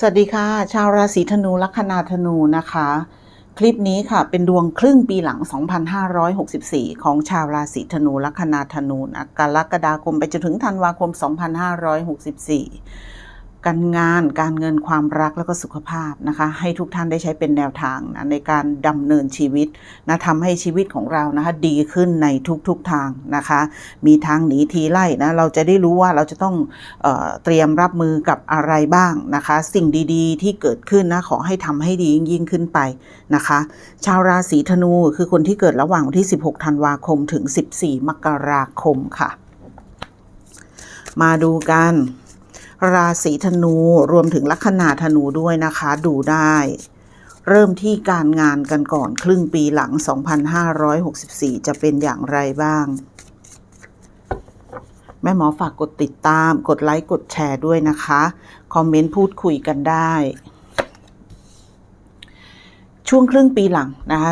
สวัสดีค่ะ ชาวราศีธนูลัคนาธนูนะคะ คลิปนี้ค่ะเป็นดวงครึ่งปีหลัง 2564 ของชาวราศีธนูลัคนาธนูนะกรกฎาคมไปจนถึงธันวาคม 2564 การงานการเงินความรักแล้วก็สุขภาพนะคะ ให้ทุกท่านได้ใช้เป็นแนวทางนะในการดำเนินชีวิตนะทำให้ชีวิตของเรานะคะดีขึ้นในทุกๆทางนะคะ มีทางหนีทีไล่นะเราจะได้รู้ว่าเราจะต้องเออเตรียมรับมือกับอะไรบ้างนะคะ สิ่งดีๆ ที่เกิดขึ้นนะขอให้ทำให้ดียิ่งขึ้นไปนะคะ ชาวราศีธนูคือคนที่เกิดระหว่างวันที่ 16 ธันวาคมถึง 14 มกราคมค่ะ มาดูกัน ราศีธนูรวมถึงลัคนาธนูด้วยนะคะ ดูได้ เริ่มที่การงานกันก่อนครึ่งปีหลัง 2564 จะเป็นอย่างไรบ้าง แม่หมอฝากกดติดตาม กดไลค์ กดแชร์ด้วยนะคะ คอมเมนต์พูดคุยกันได้ช่วงครึ่งปีหลังนะคะ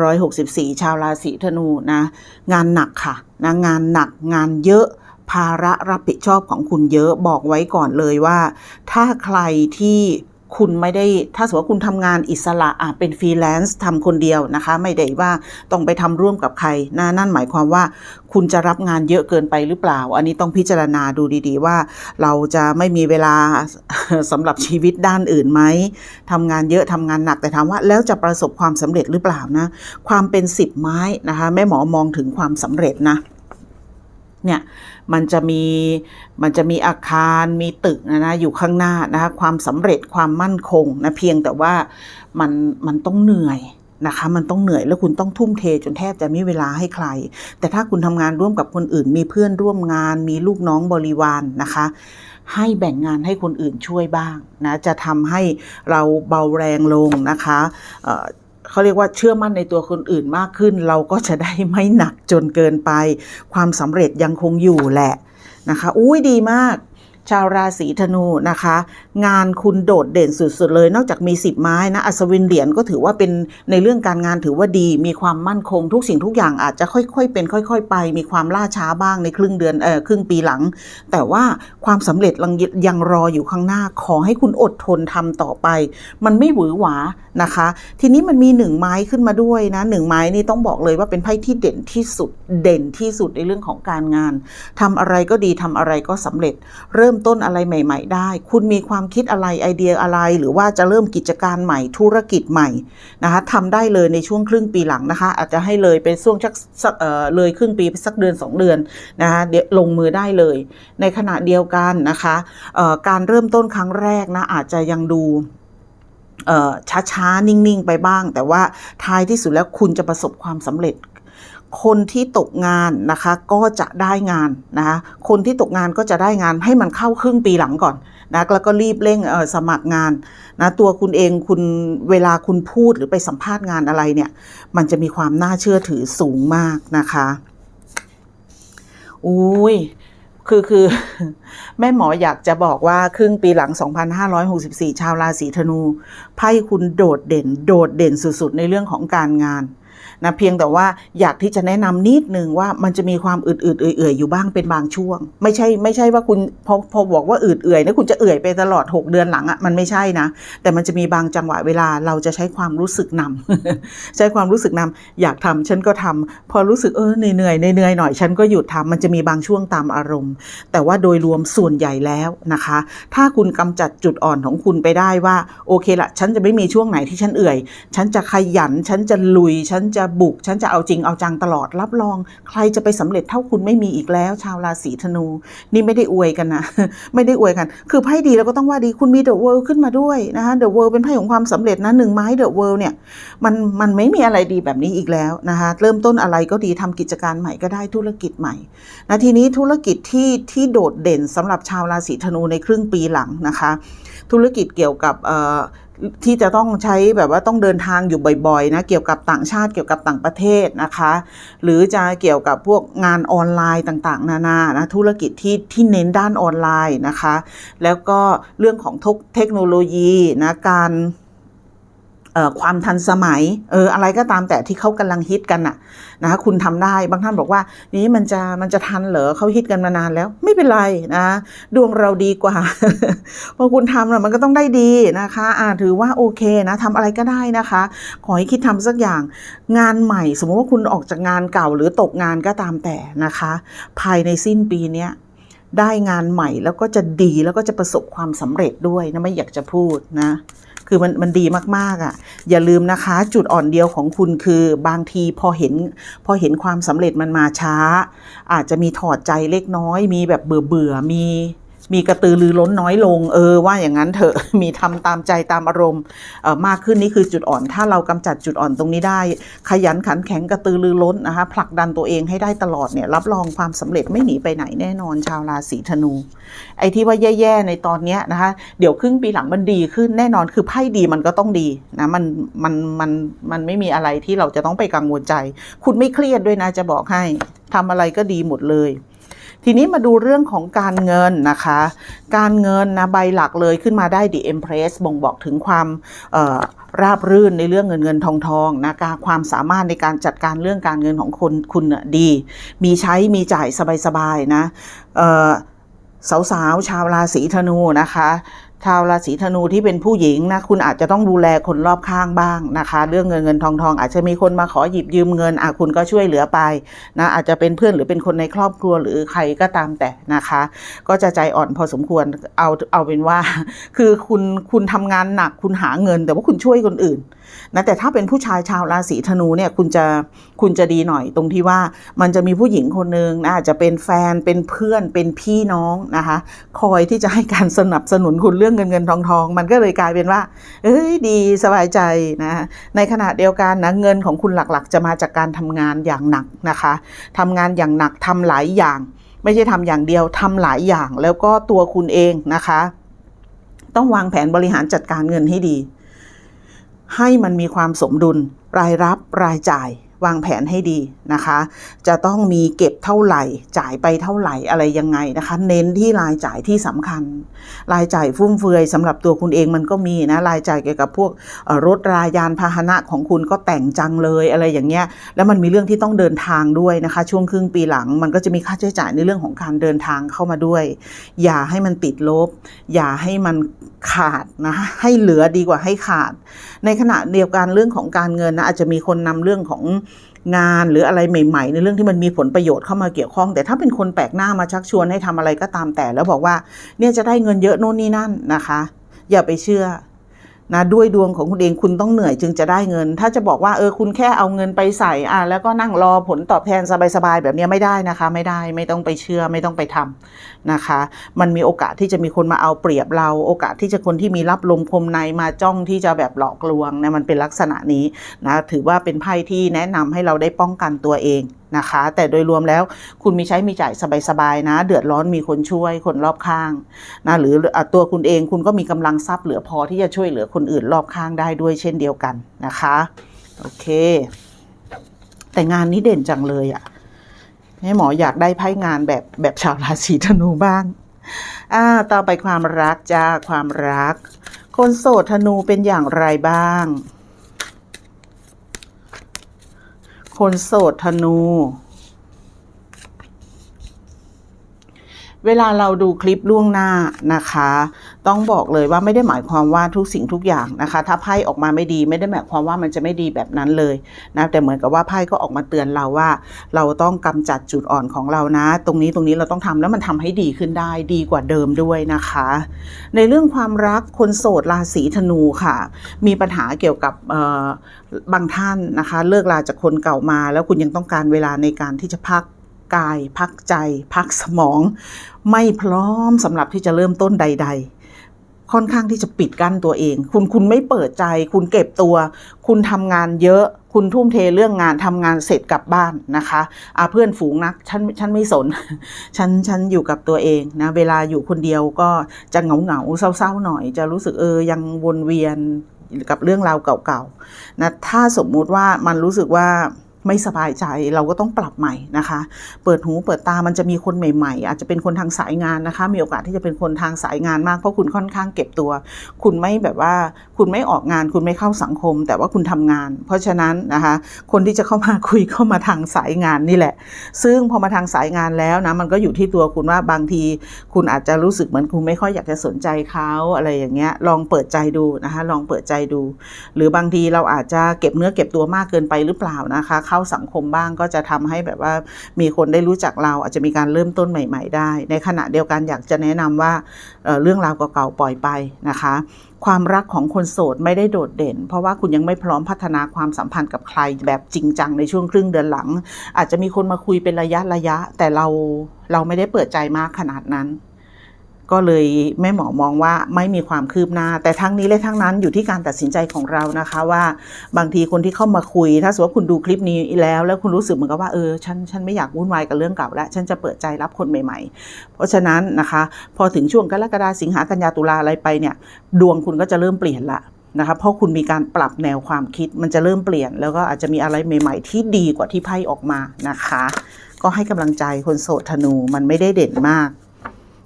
2564 ชาวราศีธนูนะ งานหนักค่ะนะงานหนักงานเยอะ ภาระรับผิดชอบของคุณเยอะบอกไว้ก่อนเลยว่า ถ้าใครที่คุณไม่ได้ถ้าสมมติว่าคุณทำงานอิสระอะเป็นฟรีแลนซ์ทำคนเดียวนะคะ ไม่ได้ว่าต้องไปทำร่วมกับใครนะนั่นหมายความว่า คุณจะรับงานเยอะเกินไปหรือเปล่า อันนี้ต้องพิจารณาดูดีๆ ว่า เราจะไม่มีเวลาสำหรับชีวิตด้านอื่นไหมทำงานเยอะทำงานหนักแต่ถามว่า แล้วจะประสบความสำเร็จหรือเปล่านะ ความเป็นสิบไม้นะคะแม่หมอมองถึงความสำเร็จนะ เนี่ยมันจะมีมันจะมีอาคารมีตึกนะนะอยู่ข้างหน้านะคะความสำเร็จความมั่นคงนะเพียงแต่ว่ามันมันต้องเหนื่อยนะคะมันต้องเหนื่อยแล้วคุณต้องทุ่มเทจนแทบจะไม่มีเวลาให้ใคร แต่ถ้าคุณทำงานร่วมกับคนอื่น มีเพื่อนร่วมงาน มีลูกน้องบริวารนนะคะ ให้แบ่งงานให้คนอื่นช่วยบ้างนะจะทำให้เราเบาแรงลงนะคะ เขาเรียกว่าเชื่อมั่นในตัวคนอื่นมากขึ้น เราก็จะได้ไม่หนักจนเกินไป ความสำเร็จยังคงอยู่แหละนะคะ อุ้ยดีมาก ชาวราศีธนูนะคะ งานคุณโดดเด่นสุดๆเลย นอกจากมีสิบไม้นะ อัศวินเหรียญก็ถือว่าเป็นในเรื่องการงานถือว่าดี มีความมั่นคงทุกสิ่งทุกอย่างอาจจะค่อยๆเป็น ค่อย ๆ ไป มีความล่าช้าบ้างในครึ่งเดือนเออครึ่งปีหลัง แต่ว่าความสำเร็จยังยังรออยู่ข้างหน้า ขอให้คุณอดทนทำต่อไป มันไม่หวือหวานะคะ ทีนี้มันมีหนึ่งไม้ขึ้นมาด้วยนะหนึ่งไม้นี่ต้องบอกเลยว่าเป็นไพ่ที่เด่นที่สุดเด่นที่สุดในเรื่องของการงานทำอะไรก็ดีทำอะไรก็สำเร็จ เริ่มต้นอะไรใหม่ ๆ ได้ คุณมีความคิดอะไรไอเดียอะไร หรือว่าจะเริ่มกิจการใหม่ธุรกิจใหม่นะคะทำได้เลยในช่วงครึ่งปีหลังนะคะ อาจจะให้เลยไปช่วงสักเอ่อเลยครึ่งปีไปสักเดือนสองเดือนนะคะเดี๋ยวลงมือได้เลย ในขณะเดียวกันนะคะการเริ่มต้นครั้งแรกนะอาจจะยังดูช้าๆ นิ่ง ๆ ไปบ้าง แต่ว่าท้ายที่สุดแล้วคุณจะประสบความสำเร็จ คนที่ตกงานนะคะก็จะได้งานนะคะคนที่ตกงานก็จะได้งานให้มันเข้าครึ่งปีหลังก่อนนะแล้วก็รีบเร่งสมัครงานนะตัวคุณเองคุณเวลาคุณพูดหรือไปสัมภาษณ์งานอะไรเนี่ยมันจะมีความน่าเชื่อถือสูงมากนะคะอุ้ยคือคือแม่หมออยากจะบอกว่าครึ่งปีหลัง 2564 ชาวราศีธนูไพ่คุณโดดเด่น โดดเด่นสุดๆ ในเรื่องของการงาน นะเพียงแต่ว่าอยากที่จะแนะนำนิดนึงว่ามันจะมีความอืดๆเอื่อยๆอยู่บ้างเป็นบางช่วง ไม่ใช่ไม่ใช่ว่าคุณพอพอบอกว่าอืดเอื่อยนะคุณจะเอื่อยไปตลอด 6 เดือนหลังอะ่ะมันไม่ใช่นะ แต่มันจะมีบางจังหวะเวลาเราจะใช้ความรู้สึกนำใช้ความรู้สึกนำอยากทำฉันก็ทำพอรู้สึกเออเหนื่อยเหนื่อยเหนื่อยหน่อยฉันก็หยุดทำมันจะมีบางช่วงตามอารมณ์ แต่ว่าโดยรวมส่วนใหญ่แล้วนะคะ ถ้าคุณกำจัดจุดอ่อนของคุณไปได้ว่าโอเคละฉันจะไม่มีช่วงไหนที่ฉันเอื่อย ฉันจะขยันฉันจะลุยฉันจะบุก ฉันจะเอาจริงเอาจังตลอดรับรอง ใครจะไปสำเร็จเท่าคุณไม่มีอีกแล้ว ชาวราศีธนู นี่ไม่ได้อวยกันนะ ไม่ได้อวยกัน คือไพ่ดีเราก็ต้องว่าดีคุณมีเดอะเวิลด์ขึ้นมาด้วยนะคะเดอะเวิลด์เป็นไพ่ของความสำเร็จนะหนึ่งไม้เดอะเวิลด์เนี่ยมันมันไม่มีอะไรดีแบบนี้อีกแล้วนะคะเริ่มต้นอะไรก็ดีทำกิจการใหม่ก็ได้ธุรกิจใหม่นะทีนี้ธุรกิจที่ที่โดดเด่นสำหรับชาวราศีธนูในครึ่งปีหลังนะคะ ธุรกิจเกี่ยวกับเอ่อ ที่จะต้องใช้แบบว่าต้องเดินทางอยู่บ่อยๆนะเกี่ยวกับต่างชาติเกี่ยวกับต่างประเทศนะคะ หรือจะเกี่ยวกับพวกงานออนไลน์ต่างๆ นานานะธุรกิจที่ที่เน้นด้านออนไลน์นะคะ แล้วก็เรื่องของเทคโนโลยีนะการ ความทันสมัยเอออะไรก็ตามแต่ที่เขากำลังฮิตกันน่ะนะคุณทำได้บางท่านบอกว่า นี้มันจะมันจะทันเหรอเขาฮิตกันมานานแล้ว ไม่เป็นไรนะดวงเราดีกว่าพอคุณทำน่ะมันก็ต้องได้ดีนะคะอ่าถือว่าโอเคนะทำอะไรก็ได้นะคะ ขอให้คิดทำสักอย่างงานใหม่ สมมติว่าคุณออกจากงานเก่าหรือตกงานก็ตามแต่นะคะ ภายในสิ้นปีเนี้ยได้งานใหม่แล้วก็จะดีแล้วก็จะประสบความสำเร็จด้วยนะไม่อยากจะพูดนะ คือมันมันดีมากๆอะ่ะ อย่าลืมนะคะ จุดอ่อนเดียวของคุณคือบางทีพอเห็น พอเห็นความสำเร็จมันมาช้า อาจจะมีถอดใจเล็กน้อย มีแบบเบื่อเบื่อมี มีกระตือรือร้นน้อยลง เออว่าอย่างนั้นเถอะมีทำตามใจตามอารมณ์มากขึ้นนี่คือจุดอ่อน ถ้าเรากำจัดจุดอ่อนตรงนี้ได้ ขยันขันแข็งกระตือรือร้นนะคะผลักดันตัวเองให้ได้ตลอดเนี่ยรับรองความสำเร็จไม่หนีไปไหนแน่นอนชาวราศีธนู ไอ้ที่ว่าแย่ๆในตอนนี้นะคะเดี๋ยวครึ่งปีหลังมันดีขึ้นแน่นอนคือไพ่ดีมันก็ต้องดีนะมันมันมันมันไม่มีอะไรที่เราจะต้องไปกังวลใจ คุณไม่เครียดด้วยนะจะบอกให้ทำอะไรก็ดีหมดเลย ทีนี้มาดูเรื่องของการเงินนะคะ การเงินนะใบหลักเลยขึ้นมาได้ The Empress บ่งบอกถึงความราบรื่นในเรื่องเงินเงินทองทองนะการความสามารถในการจัดการเรื่องการเงินของคนคุณน่ะดี มีใช้มีจ่ายสบายๆนะสาวๆชาวราศีธนูนะคะ ชาวราศีธนูที่เป็นผู้หญิงนะคุณอาจจะต้องดูแลคนรอบข้างบ้างนะคะ เรื่องเงินเงินทองทองอาจจะมีคนมาขอหยิบยืมเงินอะคุณก็ช่วยเหลือไปนะอาจจะเป็นเพื่อนหรือเป็นคนในครอบครัวหรือใครก็ตามแต่นะคะ ก็จะใจอ่อนพอสมควรเอาเอาเป็นว่า คือคุณคุณทำงานหนักคุณหาเงิน แต่ว่าคุณช่วยคนอื่น นะแต่ถ้าเป็นผู้ชายชาวราศีธนูเนี่ยคุณจะคุณจะดีหน่อยตรงที่ว่ามันจะมีผู้หญิงคนหนึ่งนะอาจจะเป็นแฟนเป็นเพื่อนเป็นพี่น้องนะคะคอยที่จะให้การสนับสนุนคุณเรื่องเงินเงินทองทองมันก็เลยกลายเป็นว่าเอ้ยดีสบายใจนะในขณะเดียวกันนะเงินของคุณหลักๆ จะมาจากการทำงานอย่างหนักนะคะทำงานอย่างหนักทำหลายอย่าง ไม่ใช่ทำอย่างเดียวทำหลายอย่างแล้วก็ตัวคุณเองนะคะ ต้องวางแผนบริหารจัดการเงินให้ดี ให้มันมีความสมดุลรายรับรายจ่าย วางแผนให้ดีนะคะ จะต้องมีเก็บเท่าไหร่ จ่ายไปเท่าไหร่อะไรยังไงนะคะ เน้นที่รายจ่ายที่สำคัญ รายจ่ายฟุ่มเฟือยสำหรับตัวคุณเองมันก็มีนะรายจ่ายเกี่ยวกับพวกรถรายานพาหนะของคุณก็แต่งจังเลยอะไรอย่างเงี้ยแล้วมันมีเรื่องที่ต้องเดินทางด้วยนะคะ ช่วงครึ่งปีหลังมันก็จะมีค่าใช้จ่ายในเรื่องของการเดินทางเข้ามาด้วย อย่าให้มันติดลบ อย่าให้มันขาดนะคะให้เหลือดีกว่าให้ขาด ในขณะเดียวกันเรื่องของการเงินนะอาจจะมีคนนำเรื่องของ งานหรืออะไรใหม่ ๆ ในเรื่องที่มันมีผลประโยชน์เข้ามาเกี่ยวข้อง แต่ถ้าเป็นคนแปลกหน้ามาชักชวนให้ทำอะไรก็ตามแต่แล้วบอกว่าเนี่ยจะได้เงินเยอะโน่นนี่นั่นนะคะ อย่าไปเชื่อ นะด้วยดวงของคุณเองคุณต้องเหนื่อยจึงจะได้เงิน ถ้าจะบอกว่าเออคุณแค่เอาเงินไปใส่อะแล้วก็นั่งรอผลตอบแทนสบายๆแบบนี้ไม่ได้นะคะ ไม่ได้ไม่ต้องไปเชื่อไม่ต้องไปทำนะคะ มันมีโอกาสที่จะมีคนมาเอาเปรียบเรา โอกาสที่จะคนที่มีรับลมคมในมาจ้องที่จะแบบหลอกลวงนะมันเป็นลักษณะนี้นะถือว่าเป็นไพ่ที่แนะนำให้เราได้ป้องกันตัวเองนะคะ แต่โดยรวมแล้วคุณมีใช้มีจ่ายสบายๆนะ เดือดร้อนมีคนช่วยคนรอบข้างนะหรือตัวคุณเองคุณก็มีกำลังทรัพย์เหลือพอที่จะช่วยเหลือคนอื่นรอบข้างได้ด้วยเช่นเดียวกันนะคะโอเค แต่งานนี้เด่นจังเลยอะ่ะให้หมออยากได้ไพ่งานแบบแบบชาวราศีธนูบ้างอ่าต่อไปความรักจ้าความรัก คนโสดธนูเป็นอย่างไรบ้าง คนโสดธนู เวลาเราดูคลิปล่วงหน้านะคะ ต้องบอกเลยว่าไม่ได้หมายความว่าทุกสิ่งทุกอย่างนะคะ ถ้าไพ่ออกมาไม่ดีไม่ได้หมายความว่ามันจะไม่ดีแบบนั้นเลยนะแต่เหมือนกับว่าไพ่ก็ออกมาเตือนเราว่า เราต้องกำจัดจุดอ่อนของเรานะ ตรงนี้ตรงนี้เราต้องทำแล้วมันทำให้ดีขึ้นได้ดีกว่าเดิมด้วยนะคะ ในเรื่องความรักคนโสดราศีธนูค่ะ มีปัญหาเกี่ยวกับบางท่านนะคะ เลิกลาจากคนเก่ามา แล้วคุณยังต้องการเวลาในการที่จะพักกาย พักใจ พักสมอง ไม่พร้อมสำหรับที่จะเริ่มต้นใด ๆ ค่อนข้างที่จะปิดกั้นตัวเอง คุณคุณไม่เปิดใจ คุณเก็บตัว คุณทำงานเยอะ คุณทุ่มเทเรื่องงานทำงานเสร็จกลับบ้านนะคะอาเพื่อนฝูงนักฉันฉันไม่สน ฉันฉันอยู่กับตัวเองนะเวลาอยู่คนเดียวก็จะเหงาเหงาเศร้าๆหน่อย จะรู้สึกเออยังวนเวียนกับเรื่องราวเก่าๆนะถ้าสมมุติว่ามันรู้สึกว่า ไม่สบายใจเราก็ต้องปรับใหม่นะคะ เปิดหูเปิดตามันจะมีคนใหม่ ๆ อาจจะเป็นคนทางสายงานนะคะ มีโอกาสที่จะเป็นคนทางสายงานมากเพราะคุณค่อนข้างเก็บตัว คุณไม่แบบว่าคุณไม่ออกงาน คุณไม่เข้าสังคม แต่ว่าคุณทำงาน เพราะฉะนั้นนะคะ คนที่จะเข้ามาคุยเข้ามาทางสายงานนี่แหละ ซึ่งพอมาทางสายงานแล้วนะมันก็อยู่ที่ตัวคุณว่าบางที คุณอาจจะรู้สึกเหมือนคุณไม่ค่อยอยากจะสนใจเขาอะไรอย่างเงี้ยลองเปิดใจดูนะคะ ลองเปิดใจดู หรือบางทีเราอาจจะเก็บเนื้อเก็บตัวมากเกินไปหรือเปล่านะคะเขาสังคมบ้าง ก็จะทำให้แบบว่ามีคนได้รู้จักเราอาจจะมีการเริ่มต้นใหม่ ๆ ได้ ในขณะเดียวกันอยากจะแนะนำว่าเเรื่องราวเก่าๆปล่อยไปนะคะความรักของคนโสดไม่ได้โดดเด่น เพราะว่าคุณยังไม่พร้อมพัฒนาความสัมพันธ์กับใครแบบจริงจังในช่วงครึ่งเดือนหลัง อาจจะมีคนมาคุยเป็นระยะระยะ แต่เราเราไม่ได้เปิดใจมากขนาดนั้น ก็เลยแม่หมอมองว่าไม่มีความคืบหน้า แต่ทั้งนี้และทั้งนั้นอยู่ที่การตัดสินใจของเรานะคะว่าบางทีคนที่เข้ามาคุย ถ้าสมมติว่าคุณดูคลิปนี้แล้ว แล้วคุณรู้สึกเหมือนกับว่าเออฉันฉันไม่อยากวุ่นวายกับเรื่องเก่าแล้วฉันจะเปิดใจรับคนใหม่ ๆ เพราะฉะนั้นนะคะ พอถึงช่วงกรกฎาสิงหากันยาตุลาอะไรไปเนี่ย ดวงคุณก็จะเริ่มเปลี่ยนละนะคะเพราะคุณมีการปรับแนวความคิดมันจะเริ่มเปลี่ยน แล้วก็อาจจะมีอะไรใหม่ ๆ ที่ดีกว่าที่ไพ่ออกมานะคะ ก็ให้กำลังใจคนโสดธนูมันไม่ได้เด่นมาก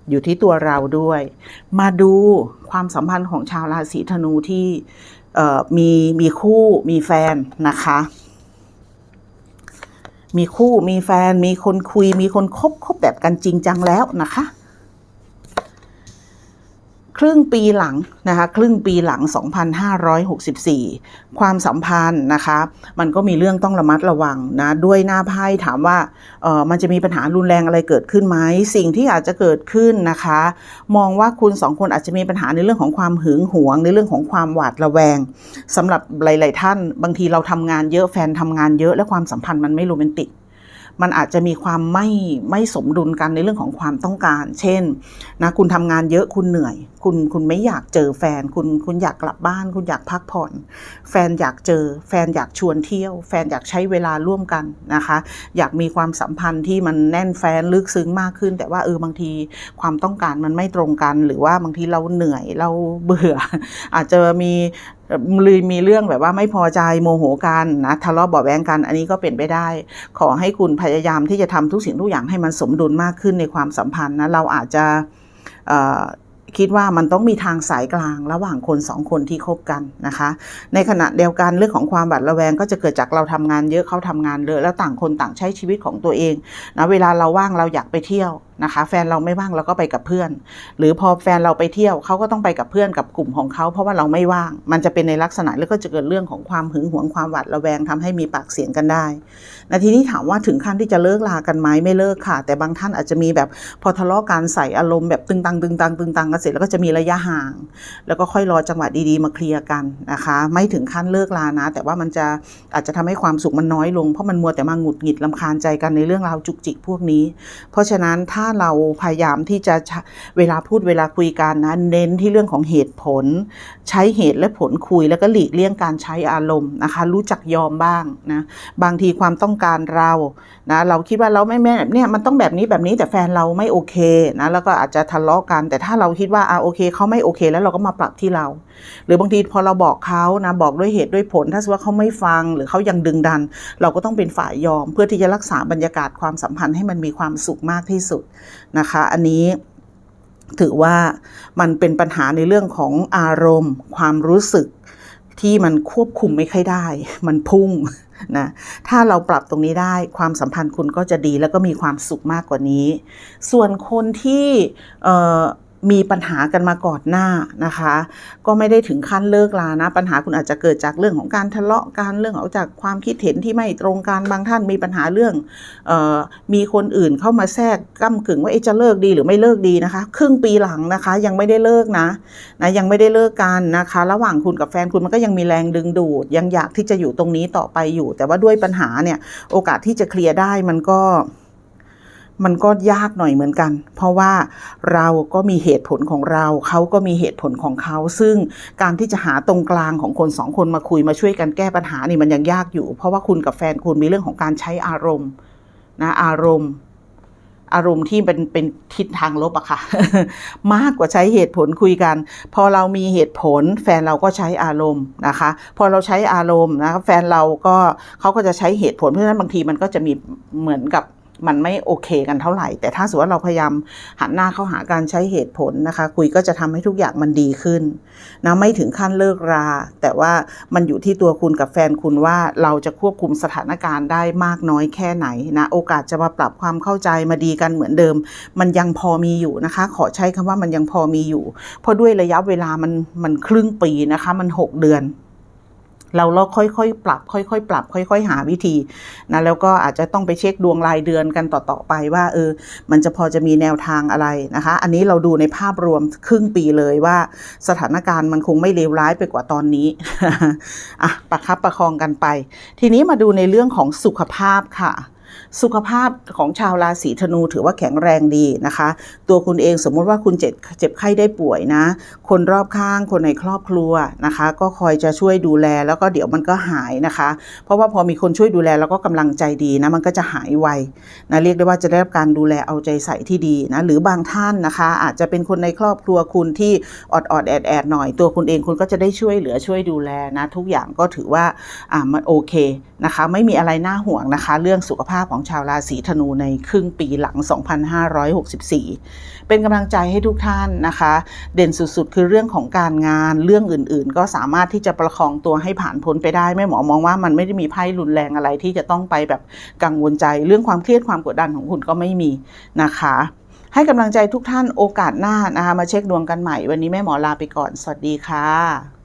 อยู่ที่ตัวเราด้วย มาดูความสัมพันธ์ของชาวราศีธนูที่มีมีคู่มีแฟนนะคะ มีคู่มีแฟนมีคนคุยมีคนคบคบแบบกันจริงจังแล้วนะคะ ครึ่งปีหลังนะคะครึ่งปีหลัง 2564 ความสัมพันธ์นะคะมันก็มีเรื่องต้องระมัดระวังนะด้วยหน้าไพ่ถามว่าเออมันจะมีปัญหารุนแรงอะไรเกิดขึ้นไหมสิ่งที่อาจจะเกิดขึ้นนะคะ มองว่าคุณสองคนอาจจะมีปัญหาในเรื่องของความหึงหวง ในเรื่องของความหวาดระแวงสำหรับหลาย ๆ ท่าน บางทีเราทำงานเยอะแฟนทำงานเยอะและความสัมพันธ์มันไม่โรแมนติกมันอาจจะมีความไม่ไม่สมดุลกันในเรื่องของความต้องการ เช่นนะคุณทำงานเยอะคุณเหนื่อยคุณคุณไม่อยากเจอแฟนคุณคุณอยากกลับบ้าน คุณอยากพักผ่อน แฟนอยากเจอ แฟนอยากชวนเที่ยว แฟนอยากใช้เวลาร่วมกันนะคะ อยากมีความสัมพันธ์ที่มันแน่นแฟนลึกซึ้งมากขึ้น แต่ว่าเออบางทีความต้องการมันไม่ตรงกัน หรือว่าบางทีเราเหนื่อยเราเบื่อ อาจจะมีลยมีเรื่องแบบว่าไม่พอใจโมโหกันนะทะเลาะเบาแวงกันอันนี้ก็เป็นไปได้ ขอให้คุณพยายามที่จะทำทุกสิ่งทุกอย่างให้มันสมดุลมากขึ้นในความสัมพันธ์นะเราอาจจะ คิดว่ามันต้องมีทางสายกลางระหว่างคนสองคนที่คบกันนะคะ ในขณะเดียวกันเรื่องของความบาดระแวงก็จะเกิดจากเราทำงานเยอะเขาทำงานเยอะแล้วต่างคนต่างใช้ชีวิตของตัวเองนะเวลาเราว่างเราอยากไปเที่ยวนะคะ แฟนเราไม่ว่างเราก็ไปกับเพื่อน หรือพอแฟนเราไปเที่ยวเขาก็ต้องไปกับเพื่อนกับกลุ่มของเขาเพราะว่าเราไม่ว่าง มันจะเป็นในลักษณะแล้วก็จะเกิดเรื่องของความหึงหวงความหวาดระแวงทำให้มีปากเสียงกันได้นะทีนี้ถามว่าถึงขั้นที่จะเลิกลากันไหมไม่เลิกค่ะ แต่บางท่านอาจจะมีแบบพอทะเลาะกันใส่อารมณ์แบบตึงตังตึงตังตึงตังกเสร็จแล้วก็จะมีระยะห่าง แล้วก็ค่อยรอจังหวะดีๆ มาเคลียร์กันนะคะ ไม่ถึงขั้นเลิกลานะ แต่ว่ามันจะอาจจะทำให้ความสุขมันน้อยลง เพราะมันมัวแต่มาหงุดหงิดลำคาญใจกันในเรื่องราวจุกจิกพวกนี้ เพราะฉะนั้นถ้าเราพยายามที่จะเวลาพูดเวลาคุยกันนะเน้นที่เรื่องของเหตุผล ใช้เหตุและผลคุย แล้วก็หลีกเลี่ยงการใช้อารมณ์นะคะ รู้จักยอมบ้างนะบางทีความต้องการเรานะเราคิดว่าเราไม่แม่เนี่ยมันต้องแบบนี้แบบนี้แต่แฟนเราไม่โอเคนะแล้วก็อาจจะทะเลาะกัน แต่ถ้าเราคิดว่าอ่าโอเคเขาไม่โอเค แล้วเราก็มาปรับที่เรา หรือบางทีพอเราบอกเขานะบอกด้วยเหตุด้วยผล ถ้าสมมติว่าเขาไม่ฟังหรือเขายังดึงดัน เราก็ต้องเป็นฝ่ายยอม เพื่อที่จะรักษาบรรยากาศความสัมพันธ์ให้มันมีความสุขมากที่สุดนะคะ อันนี้ถือว่ามันเป็นปัญหาในเรื่องของอารมณ์ ความรู้สึกที่มันควบคุมไม่ค่อยได้ มันพุ่งนะถ้าเราปรับตรงนี้ได้ความสัมพันธ์คุณก็จะดีแล้วก็มีความสุขมากกว่านี้ ส่วนคนที่ มีปัญหากันมาก่อนหน้านะคะ ก็ไม่ได้ถึงขั้นเลิกลานะ ปัญหาคุณอาจจะเกิดจากเรื่องของการทะเลาะกันเรื่องของจากความคิดเห็นที่ไม่ตรงกันบางท่านมีปัญหาเรื่องออมีคนอื่นเข้ามาแทรกก้ากึ่งว่าจะเลิกดีหรือไม่เลิกดีนะคะ ครึ่งปีหลังนะคะ ยังไม่ได้เลิกนะนะยังไม่ได้เลิกกันนะคะ ระหว่างคุณกับแฟนคุณมันก็ยังมีแรงดึงดูด ยังอยากที่จะอยู่ตรงนี้ต่อไปอยู่ แต่ว่าด้วยปัญหาเนี่ยโอกาสที่จะเคลียร์ได้มันก็ มันก็ยากหน่อยเหมือนกัน เพราะว่าเราก็มีเหตุผลของเรา เขาก็มีเหตุผลของเขา ซึ่งการที่จะหาตรงกลางของคนสองคนมาคุยมาช่วยกันแก้ปัญหานี่มันยังยากอยู่ เพราะว่าคุณกับแฟนคุณมีเรื่องของการใช้อารมณ์นะอารมณ์ อารมณ์ที่เป็นเป็นทิศทางลบอะค่ะ มากกว่าใช้เหตุผลคุยกัน พอเรามีเหตุผล แฟนเราก็ใช้อารมณ์นะคะ พอเราใช้อารมณ์นะคะแฟนเราก็เขาก็จะใช้เหตุผลเพราะฉะนั้นบางทีมันก็จะมีเหมือนกับ มันไม่โอเคกันเท่าไหร่ แต่ถ้าสมมติว่าเราพยายามหันหน้าเข้าหาการใช้เหตุผลนะคะ คุยก็จะทำให้ทุกอย่างมันดีขึ้นนะไม่ถึงขั้นเลิกรา แต่ว่ามันอยู่ที่ตัวคุณกับแฟนคุณว่าเราจะควบคุมสถานการณ์ได้มากน้อยแค่ไหนนะโอกาสจะมาปรับความเข้าใจมาดีกันเหมือนเดิม มันยังพอมีอยู่นะคะ ขอใช้คำว่ามันยังพอมีอยู่ เพราะด้วยระยะเวลามันมันครึ่งปีนะคะ มัน 6 เดือน เราเราค่อยๆ ปรับ ค่อยๆ ปรับ ค่อย ๆ หาวิธีนะแล้วก็อาจจะต้องไปเช็คดวงรายเดือนกันต่อๆไปว่าเออมันจะพอจะมีแนวทางอะไรนะคะ อันนี้เราดูในภาพรวมครึ่งปีเลยว่า สถานการณ์มันคงไม่เลวร้ายไปกว่าตอนนี้อะประคับประคองกันไป ทีนี้มาดูในเรื่องของสุขภาพค่ะ สุขภาพของชาวราศีธนูถือว่าแข็งแรงดีนะคะ ตัวคุณเองสมมุติว่าคุณเจ็บเจ็บไข้ได้ป่วยนะ คนรอบข้างคนในครอบครัวนะคะ ก็คอยจะช่วยดูแลแล้วก็เดี๋ยวมันก็หายนะคะ เพราะว่าพอมีคนช่วยดูแลแล้วก็กำลังใจดีนะมันก็จะหายไวนะเรียกได้ว่าจะได้รับการดูแลเอาใจใส่ที่ดีนะหรือบางท่านนะคะ อาจจะเป็นคนในครอบครัวคุณที่อดอดแอดแอดหน่อย ตัวคุณเองคุณก็จะได้ช่วยเหลือช่วยดูแลนะทุกอย่างก็ถือว่าอ่ามันโอเคนะคะ ไม่มีอะไรน่าห่วงนะคะ เรื่องสุขภาพาพของชาวราศีธนูในครึ่งปีหลัง 2564 เป็นกำลังใจให้ทุกท่านนะคะ เด่นสุดๆ คือเรื่องของการงานเรื่องอื่นๆ ก็สามารถที่จะประคองตัวให้ผ่านพ้นไปได้แม่หมอมองว่ามันไม่ได้มีไพ่รุนแรงอะไรที่จะต้องไปแบบกังวลใจเรื่องความเครียดความกดดันของคุณก็ไม่มีนะคะให้กำลังใจทุกท่านโอกาสหน้านะคะมาเช็คดวงกันใหม่ วันนี้แม่หมอลาไปก่อน สวัสดีค่ะ